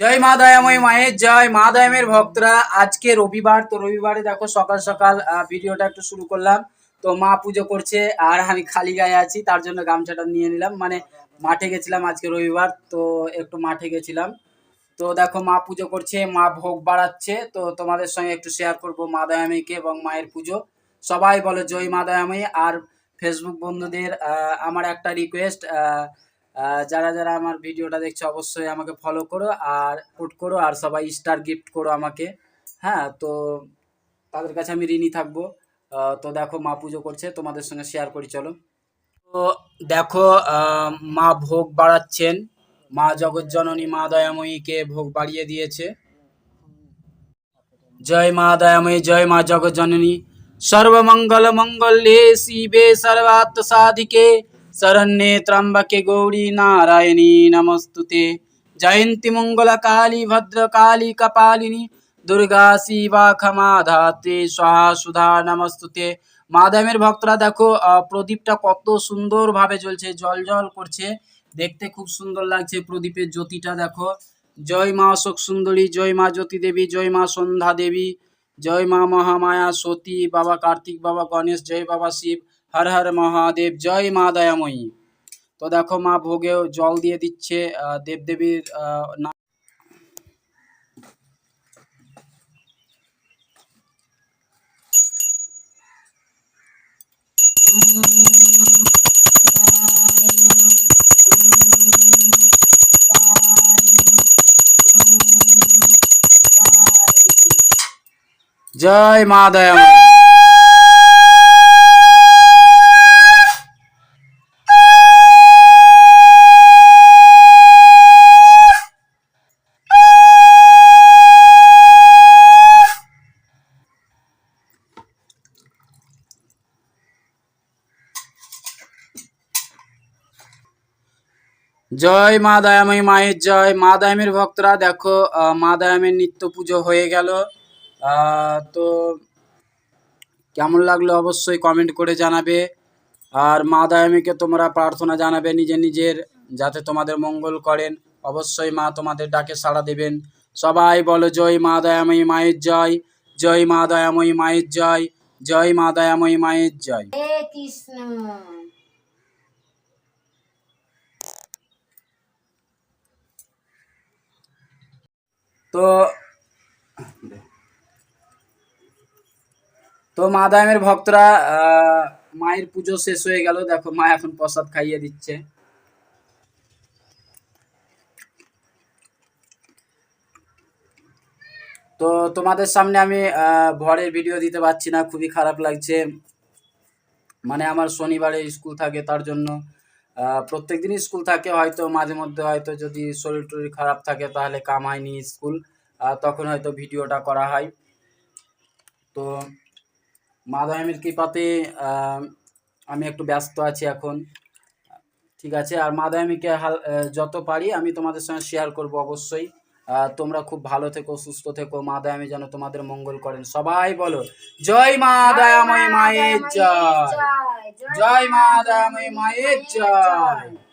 জয় মা দয়াময় মায়ের জয় মা দয়ামের ভক্তরা। আজকে রবিবার তো রবিবারে দেখো সকাল সকাল আহ, ভিডিওটা একটু শুরু করলাম। তো মা পুজো করছে আর আমি খালি গায়ে আছি তার জন্য গামছাটা নিয়ে নিলাম। মানে মাঠে গেছিলাম আজকে রবিবার তো একটু মাঠে গেছিলাম। তো দেখো মা পুজো করছে মা ভোগ বাড়াচ্ছে তো তোমাদের সঙ্গে একটু শেয়ার করব মা দয়াময়ীকে এবং মায়ের পুজো। সবাই বলে জয় মা দয়াময়ী আর ফেসবুক বন্ধুদের আহ, আমার একটা রিকোয়েস্ট যারা যারা আমার ভিডিওটা দেখছ, অবশ্যই আমাকে ফলো করো আর কোট করো আর সবাই স্টার গিফট করো আমাকে। হ্যাঁ তো তাদের কাছে আমি ঋণী থাকব। তো দেখো, মা পুজো করছে, তোমাদের সঙ্গে শেয়ার করি, চলো। তো দেখো মা ভোগ বাড়াচ্ছেন। মা জগজ্জননী, মা দয়াময়ীকে ভোগ বাড়িয়ে দিয়েছে। জয় মা দয়াময়ী, জয় মা জগজ্জননী। সর্বমঙ্গল মঙ্গলে শিবে সর্বাত্ম সাধিকে। শরণ্যে ত্রম্বকে গৌরী নারায়ণী নমস্তুতে জয়ন্তী মঙ্গল কালী ভদ্র কালী কপালিনী দুর্গা শিবা ক্ষমা ধাত্রী স্বাহা সুধা নমস্তুতে মাধবের ভক্তরা দেখো প্রদীপটা কত সুন্দরভাবে জ্বলছে জল জল করছে। দেখতে খুব সুন্দর লাগছে প্রদীপের জ্যোতিটা, দেখো। জয় মা অশোক সুন্দরী জয় মা জ্যোতি দেবী জয় মা সন্ধ্যা দেবী জয় মা মহামায়া সতী, বাবা কার্তিক, বাবা গণেশ, জয় বাবা শিব। হর হর মহাদেব, জয় মা দয়াময়ী। তো দেখো, মা ভোগেও জল দিয়ে দিচ্ছে দেবদেবীর নাম জয় মা দয়াময়ী। জয় মা দয়াময়ী মায়ের জয়। মা দয়ামের ভক্তরা দেখো মা দায়ামের নিত্য পুজো হয়ে গেল। তো কেমন লাগল অবশ্যই কমেন্ট করে জানাবে। আর মা দয়ামীকে তোমরা প্রার্থনা জানাবে নিজের নিজের, যাতে তোমাদের মঙ্গল করেন। অবশ্যই মা তোমাদের ডাকে সাড়া দেবেন। সবাই বলো, জয় মা দয়াময়ী মায়ের জয়। জয় মা দয়াময়ী মায়ের জয়। জয় মা দয়াময়ী মায়ের জয়। কৃষ্ণ। তো তো মা দায়ামের ভক্তরা মায়ের পুজো শেষ হয়ে গেল। দেখো, মা এখন প্রসাদ খাইয়ে দিচ্ছে। তো তোমাদের সামনে আমি ভরের ভিডিও দিতে পারছি না। খুবই খারাপ লাগছে। মানে আমার শনিবারে স্কুল থাকে, তার জন্য প্রত্যেক দিনই স্কুল থাকে হয়তো মাঝে মধ্যে হয়তো যদি শরীর টরীর খারাপ থাকে তাহলে কামায়নি স্কুল তখন হয়তো ভিডিওটা করা হয়। তো মাদায়ামের কৃপাতে আমি একটু ব্যস্ত আছি এখন। ঠিক আছে আর হাল যত পারি আমি তোমাদের সঙ্গে শেয়ার করব অবশ্যই। তোমরা খুব ভালো থেকো সুস্থ থেকো মা দয়ামী যেন তোমাদের মঙ্গল করেন। সবাই বলো জয় মা দয়াময়ী মায়ের জয়। জয় মা দয়াময়ী মায়ের জয়।